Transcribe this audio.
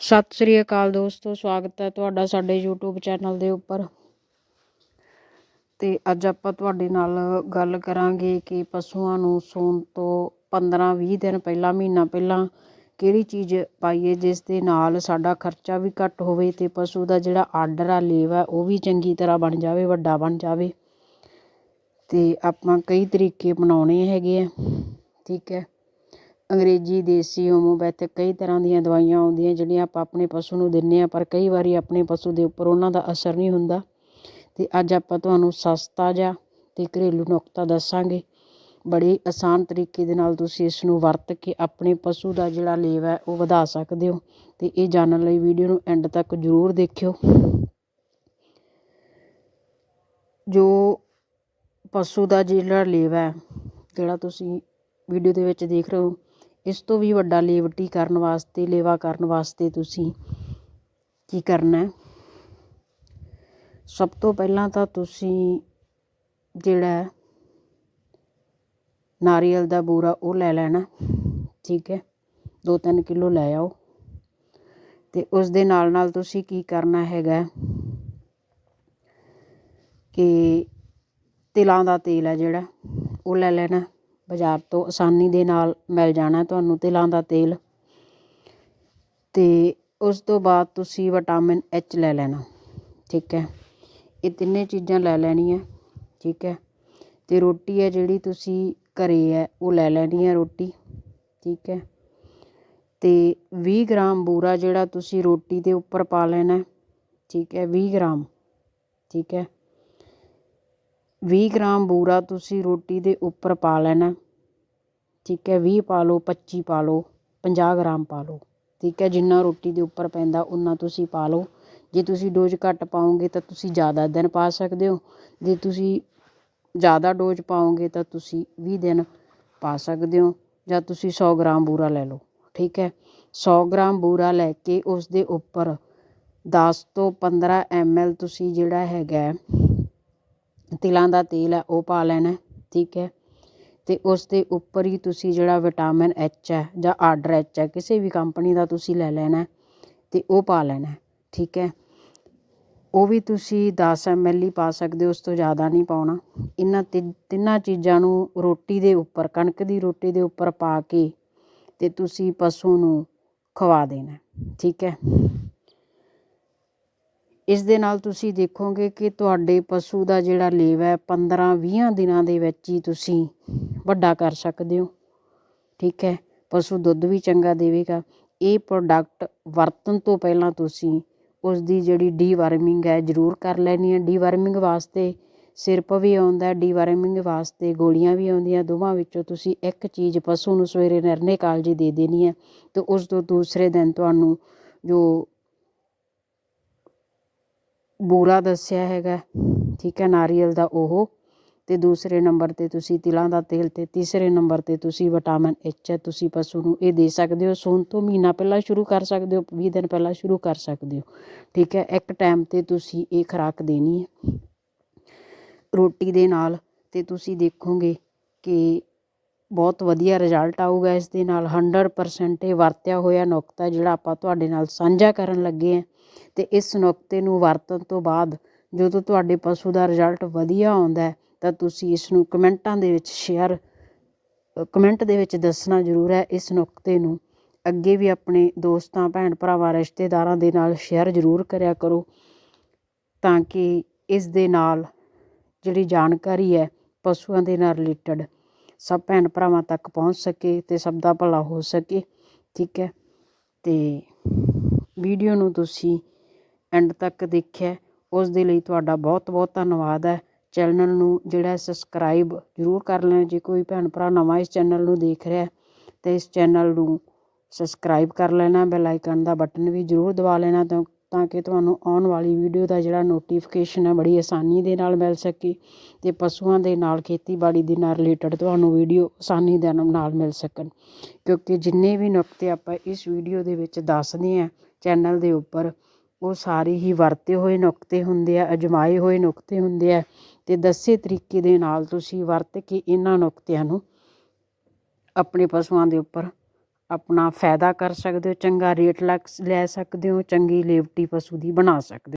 ਸਤਿ ਸ੍ਰੀ ਅਕਾਲ ਦੋਸਤੋ, ਸਵਾਗਤ ਹੈ ਤੁਹਾਡਾ ਸਾਡੇ YouTube ਚੈਨਲ ਦੇ ਉੱਪਰ। ਤੇ ਅੱਜ ਆਪਾਂ ਤੁਹਾਡੇ ਨਾਲ ਗੱਲ ਕਰਾਂਗੇ ਕਿ ਪਸ਼ੂਆਂ ਨੂੰ ਸੂਣ ਤੋਂ 15-20 ਦਿਨ ਪਹਿਲਾਂ, ਮਹੀਨਾ ਪਹਿਲਾਂ ਕਿਹੜੀ ਚੀਜ਼ ਪਾਈਏ ਜਿਸ ਦੇ ਨਾਲ ਸਾਡਾ ਖਰਚਾ ਵੀ ਘੱਟ ਹੋਵੇ ਤੇ ਪਸ਼ੂ ਦਾ ਜਿਹੜਾ ਆਰਡਰ ਆ, ਲੇਵ ਹੈ, ਉਹ ਵੀ ਚੰਗੀ ਤਰ੍ਹਾਂ ਬਣ ਜਾਵੇ, ਵੱਡਾ ਬਣ ਜਾਵੇ। ਤੇ ਆਪਾਂ ਕਈ ਤਰੀਕੇ ਬਣਾਉਣੇ ਹੈਗੇ ਆ, ਠੀਕ ਹੈ। ਅੰਗਰੇਜ਼ੀ, ਦੇਸੀ ਹੋਮੋਪੈਥਿਕ ਕਈ ਤਰ੍ਹਾਂ ਦੀਆਂ ਦਵਾਈਆਂ ਆਉਂਦੀਆਂ ਜਿਹੜੀਆਂ ਆਪਾਂ ਆਪਣੇ ਪਸ਼ੂ ਨੂੰ ਦਿੰਦੇ ਹਾਂ, ਪਰ ਕਈ ਵਾਰੀ ਆਪਣੇ ਪਸ਼ੂ ਦੇ ਉੱਪਰ ਉਹਨਾਂ ਦਾ ਅਸਰ ਨਹੀਂ ਹੁੰਦਾ। ਅਤੇ ਅੱਜ ਆਪਾਂ ਤੁਹਾਨੂੰ ਸਸਤਾ ਜਿਹਾ ਅਤੇ ਘਰੇਲੂ ਨੁਕਤਾ ਦੱਸਾਂਗੇ। ਬੜੇ ਆਸਾਨ ਤਰੀਕੇ ਦੇ ਨਾਲ ਤੁਸੀਂ ਇਸ ਨੂੰ ਵਰਤ ਕੇ ਆਪਣੇ ਪਸ਼ੂ ਦਾ ਜਿਹੜਾ ਲੇਵ ਹੈ, ਉਹ ਵਧਾ ਸਕਦੇ ਹੋ। ਅਤੇ ਇਹ ਜਾਣਨ ਲਈ ਵੀਡੀਓ ਨੂੰ ਐਂਡ ਤੱਕ ਜ਼ਰੂਰ ਦੇਖਿਓ। ਜੋ ਪਸ਼ੂ ਦਾ ਜਿਹੜਾ ਲੇਵ ਹੈ, ਜਿਹੜਾ ਤੁਸੀਂ ਵੀਡੀਓ ਦੇ ਵਿੱਚ ਦੇਖ ਰਹੇ ਹੋ ਇਸ ਤੋਂ ਵੀ ਵੱਡਾ ਲੇਵਟੀ ਕਰਨ ਵਾਸਤੇ, ਲੇਵਾ ਕਰਨ ਵਾਸਤੇ ਤੁਸੀਂ ਕੀ ਕਰਨਾ ਸਭ ਤੋਂ ਪਹਿਲਾਂ ਤਾਂ ਤੁਸੀਂ ਜਿਹੜਾ ਨਾਰੀਅਲ ਦਾ ਬੂਰਾ ਉਹ ਲੈ ਲੈਣਾ, ਠੀਕ ਹੈ? 2-3 ਕਿਲੋ ਲੈ ਆਓ। ਤੇ ਉਸ ਦੇ ਨਾਲ ਨਾਲ ਤੁਸੀਂ ਕੀ ਕਰਨਾ ਹੈਗਾ ਕਿ ਤਿਲਾਂ ਦਾ ਤੇਲ ਹੈ ਜਿਹੜਾ, ਉਹ ਲੈ ਲੈਣਾ। ਬਾਜ਼ਾਰ ਤੋਂ ਆਸਾਨੀ ਦੇ ਨਾਲ ਮਿਲ ਜਾਣਾ ਤੁਹਾਨੂੰ ਤਿਲਾਂ ਦਾ ਤੇਲ। ਅਤੇ ਉਸ ਤੋਂ ਬਾਅਦ ਤੁਸੀਂ ਵਿਟਾਮਿਨ ਐਚ ਲੈ ਲੈਣਾ, ਠੀਕ ਹੈ। ਇਹ ਤਿੰਨੇ ਚੀਜ਼ਾਂ ਲੈ ਲੈਣੀਆਂ, ਠੀਕ ਹੈ। ਅਤੇ ਰੋਟੀ ਹੈ ਜਿਹੜੀ ਤੁਸੀਂ ਘਰ ਹੈ, ਉਹ ਲੈ ਲੈਣੀ ਹੈ ਰੋਟੀ, ਠੀਕ ਹੈ। ਅਤੇ ਵੀਹ ਗ੍ਰਾਮ ਬੂਰਾ ਜਿਹੜਾ ਤੁਸੀਂ ਰੋਟੀ ਦੇ ਉੱਪਰ ਪਾ ਲੈਣਾ, ਠੀਕ ਹੈ। ਵੀਹ ਗ੍ਰਾਮ, ਠੀਕ ਹੈ। ਵੀਹ ਗ੍ਰਾਮ ਬੂਰਾ ਤੁਸੀਂ ਰੋਟੀ ਦੇ ਉੱਪਰ ਪਾ ਲੈਣਾ। ਠੀਕ ਹੈ, ਵੀਹ ਪਾ ਲਓ 25 ਪਾ ਲਓ 50 ਗ੍ਰਾਮ ਪਾ ਲਓ। ਠੀਕ ਹੈ, ਜਿੰਨਾ ਰੋਟੀ ਦੇ ਉੱਪਰ ਪੈਂਦਾ ਉਨਾ ਤੁਸੀਂ ਪਾ ਲਓ। ਜੇ ਤੁਸੀਂ ਡੋਜ਼ ਘੱਟ ਪਾਓਗੇ ਤਾਂ ਤੁਸੀਂ ਜ਼ਿਆਦਾ ਦਿਨ ਪਾ ਸਕਦੇ ਹੋ। ਜੇ ਤੁਸੀਂ ਜ਼ਿਆਦਾ ਡੋਜ਼ ਪਾਓਗੇ ਤਾਂ ਤੁਸੀਂ ਵੀਹ ਦਿਨ ਪਾ ਸਕਦੇ ਹੋ। ਜਾਂ ਤੁਸੀਂ ਸੌ ਗ੍ਰਾਮ ਬੂਰਾ ਲੈ ਲਓ। ਠੀਕ ਹੈ, ਸੌ ਗ੍ਰਾਮ ਬੂਰਾ ਲੈ ਕੇ ਉਸ ਦੇ ਉੱਪਰ ਦਸ ਤੋਂ ਪੰਦਰਾਂ 15 ਐਮਐਲ ਤੁਸੀਂ ਜਿਹੜਾ ਹੈਗਾ ਤਿਲਾਂ ਦਾ ਤੇਲ ਹੈ, ਉਹ ਪਾ ਲੈਣਾ, ਠੀਕ ਹੈ। ਅਤੇ ਉਸ ਦੇ ਉੱਪਰ ਹੀ ਤੁਸੀਂ ਜਿਹੜਾ ਵਿਟਾਮਿਨ ਐਚ ਹੈ ਜਾਂ ਆਡਰ ਐਚ ਹੈ, ਕਿਸੇ ਵੀ ਕੰਪਨੀ ਦਾ ਤੁਸੀਂ ਲੈ ਲੈਣਾ ਅਤੇ ਉਹ ਪਾ ਲੈਣਾ ਠੀਕ ਹੈ। ਉਹ ਵੀ ਤੁਸੀਂ ਦਸ 10 ਐਮਐਲ ਹੀ ਪਾ ਸਕਦੇ ਹੋ, ਉਸ ਤੋਂ ਜ਼ਿਆਦਾ ਨਹੀਂ ਪਾਉਣਾ। ਇਹਨਾਂ ਤਿੰਨਾਂ ਚੀਜ਼ਾਂ ਨੂੰ ਰੋਟੀ ਦੇ ਉੱਪਰ, ਕਣਕ ਦੀ ਰੋਟੀ ਦੇ ਉੱਪਰ ਪਾ ਕੇ ਅਤੇ ਤੁਸੀਂ ਪਸ਼ੂ ਨੂੰ ਖਵਾ ਦੇਣਾ ਠੀਕ ਹੈ। ਇਸ ਦੇ ਨਾਲ ਤੁਸੀਂ ਦੇਖੋਗੇ ਕਿ ਤੁਹਾਡੇ ਪਸ਼ੂ ਦਾ ਜਿਹੜਾ ਲੇਵਾ ਹੈ 15-20 ਦਿਨਾਂ ਦੇ ਵਿੱਚ ਹੀ ਤੁਸੀਂ ਵੱਡਾ ਕਰ ਸਕਦੇ ਹੋ। ਠੀਕ ਹੈ, ਪਸ਼ੂ ਦੁੱਧ ਵੀ ਚੰਗਾ ਦੇਵੇਗਾ। ਇਹ ਪ੍ਰੋਡਕਟ ਵਰਤਣ ਤੋਂ ਪਹਿਲਾਂ ਤੁਸੀਂ ਉਸ ਦੀ ਜਿਹੜੀ ਡੀਵਰਮਿੰਗ ਹੈ ਜ਼ਰੂਰ ਕਰ ਲੈਣੀ ਹੈ। ਡੀਵਰਮਿੰਗ ਵਾਸਤੇ ਸਿਰਪ ਵੀ ਆਉਂਦਾ ਡੀਵਰਮਿੰਗ ਵਾਸਤੇ ਗੋਲੀਆਂ ਵੀ ਆਉਂਦੀਆਂ, ਦੋਵਾਂ ਵਿੱਚੋਂ ਤੁਸੀਂ ਇੱਕ ਚੀਜ਼ ਪਸ਼ੂ ਨੂੰ ਸਵੇਰੇ ਨਿਰਨੇ ਕਾਲਜੀ ਦੇ ਦੇਣੀ ਹੈ ਤੇ ਉਸ ਤੋਂ ਦੂਸਰੇ ਦਿਨ ਤੁਹਾਨੂੰ ਜੋ ਬੂਰਾ ਦੱਸਿਆ ਹੈਗਾ ਠੀਕ ਹੈ, ਨਾਰੀਅਲ ਦਾ ਉਹ। ਅਤੇ ਦੂਸਰੇ ਨੰਬਰ ਤੇ ਤੁਸੀਂ ਤਿਲਾਂ ਦਾ ਤੇਲ ਅਤੇ ਤੀਸਰੇ ਨੰਬਰ ਤੇ ਤੁਸੀਂ ਵਿਟਾਮਿਨ ਐਚ ਤੁਸੀਂ ਪਸ਼ੂ ਨੂੰ ਇਹ ਦੇ ਸਕਦੇ ਹੋ। ਸੂਣ ਤੋਂ ਮਹੀਨਾ ਪਹਿਲਾਂ ਸ਼ੁਰੂ ਕਰ ਸਕਦੇ ਹੋ, ਵੀਹ ਦਿਨ ਪਹਿਲਾਂ ਸ਼ੁਰੂ ਕਰ ਸਕਦੇ ਹੋ। ਠੀਕ ਹੈ, ਇੱਕ ਟਾਈਮ ਤੇ ਤੁਸੀਂ ਇਹ ਖੁਰਾਕ ਦੇਣੀ ਹੈ। ਰੋਟੀ ਦੇ ਨਾਲ ਤੇ ਤੁਸੀਂ ਦੇਖੋਗੇ ਕਿ ਬਹੁਤ ਵਧੀਆ ਰਿਜ਼ਲਟ ਆਊਗਾ ਇਸ ਦੇ ਨਾਲ। 100% ਇਹ ਵਰਤਿਆ ਹੋਇਆ ਨੁਕਤਾ ਜਿਹੜਾ ਆਪਾਂ ਤੁਹਾਡੇ ਨਾਲ ਸਾਂਝਾ ਕਰਨ ਲੱਗੇ ਆ ਤੇ ਇਸ ਨੁਕਤੇ ਨੂੰ ਵਰਤਣ ਤੋਂ ਬਾਅਦ ਜਦੋਂ ਤੁਹਾਡੇ ਪਸ਼ੂ ਦਾ ਰਿਜ਼ਲਟ ਵਧੀਆ ਆਉਂਦਾ ਤਾਂ ਤੁਸੀਂ ਇਸ ਨੂੰ ਕਮੈਂਟਾਂ ਦੇ ਵਿੱਚ ਸ਼ੇਅਰ ਕਮੈਂਟ ਦੇ ਵਿੱਚ ਦੱਸਣਾ ਜ਼ਰੂਰ ਹੈ, ਇਸ ਨੁਕਤੇ ਨੂੰ। ਅੱਗੇ ਵੀ ਆਪਣੇ ਦੋਸਤਾਂ, ਭੈਣ ਭਰਾਵਾਂ, ਰਿਸ਼ਤੇਦਾਰਾਂ ਦੇ ਨਾਲ ਸ਼ੇਅਰ ਜ਼ਰੂਰ ਕਰਿਆ ਕਰੋ, ਤਾਂ ਕਿ ਇਸ ਦੇ ਨਾਲ ਜਿਹੜੀ ਜਾਣਕਾਰੀ ਹੈ ਪਸ਼ੂਆਂ ਦੇ ਨਾਲ ਰਿਲੇਟਡ ਸਭ ਭੈਣ ਭਰਾਵਾਂ ਤੱਕ ਪਹੁੰਚ ਸਕੇ ਤੇ ਸਭ ਦਾ ਭਲਾ ਹੋ ਸਕੇ, ਠੀਕ ਹੈ? ਤੇ ਵੀਡੀਓ ਨੂੰ ਤੁਸੀਂ ਐਂਡ ਤੱਕ ਦੇਖਿਆ, ਉਸ ਦੇ ਲਈ ਤੁਹਾਡਾ ਬਹੁਤ ਬਹੁਤ ਧੰਨਵਾਦ ਹੈ। ਚੈਨਲ ਨੂੰ ਜਿਹੜਾ ਸਬਸਕ੍ਰਾਈਬ ਜ਼ਰੂਰ ਕਰ ਲੈਣਾ, ਜੇ ਕੋਈ ਭੈਣ ਭਰਾ ਨਵਾਂ ਇਸ ਚੈਨਲ ਨੂੰ ਦੇਖ ਰਿਹਾ ਤਾਂ ਇਸ ਚੈਨਲ ਨੂੰ ਸਬਸਕ੍ਰਾਈਬ ਕਰ ਲੈਣਾ ਬੈਲ ਆਈਕਨ ਦਾ ਬਟਨ ਵੀ ਜ਼ਰੂਰ ਦਬਾ ਲੈਣਾ, ਤਾਂ ਤਾਂ ਕਿ ਤੁਹਾਨੂੰ ਆਉਣ ਵਾਲੀ ਵੀਡੀਓ ਦਾ ਜਿਹੜਾ ਨੋਟੀਫਿਕੇਸ਼ਨ ਹੈ ਬੜੀ ਆਸਾਨੀ ਦੇ ਨਾਲ ਮਿਲ ਸਕੇ ਅਤੇ ਪਸ਼ੂਆਂ ਦੇ ਨਾਲ ਖੇਤੀਬਾੜੀ ਦੇ ਨਾਲ ਰਿਲੇਟਡ ਤੁਹਾਨੂੰ ਵੀਡੀਓ ਆਸਾਨੀ ਦੇ ਨਾਲ ਮਿਲ ਸਕਣ। ਕਿਉਂਕਿ ਜਿੰਨੇ ਵੀ ਨੁਕਤੇ ਆਪਾਂ ਇਸ ਵੀਡੀਓ ਦੇ ਵਿੱਚ ਦੱਸਦੇ ਹਾਂ ਚੈਨਲ ਦੇ ਉੱਪਰ, ਉਹ ਸਾਰੇ ਹੀ ਵਰਤੇ ਹੋਏ ਨੁਕਤੇ ਹੁੰਦੇ ਆ, ਅਜਮਾਏ ਹੋਏ ਨੁਕਤੇ ਹੁੰਦੇ ਆ ਅਤੇ ਦੱਸੇ ਤਰੀਕੇ ਦੇ ਨਾਲ ਤੁਸੀਂ ਵਰਤ ਕੇ ਇਹਨਾਂ ਨੁਕਤਿਆਂ ਨੂੰ ਆਪਣੇ ਪਸ਼ੂਆਂ ਦੇ ਉੱਪਰ ਆਪਣਾ ਫਾਇਦਾ ਕਰ ਸਕਦੇ ਹੋ, ਚੰਗਾ ਰੇਟ ਲੱਗ ਲੈ ਸਕਦੇ ਹੋ, ਚੰਗੀ ਲੇਵਟੀ ਪਸ਼ੂ ਦੀ ਬਣਾ ਸਕਦੇ ਹੋ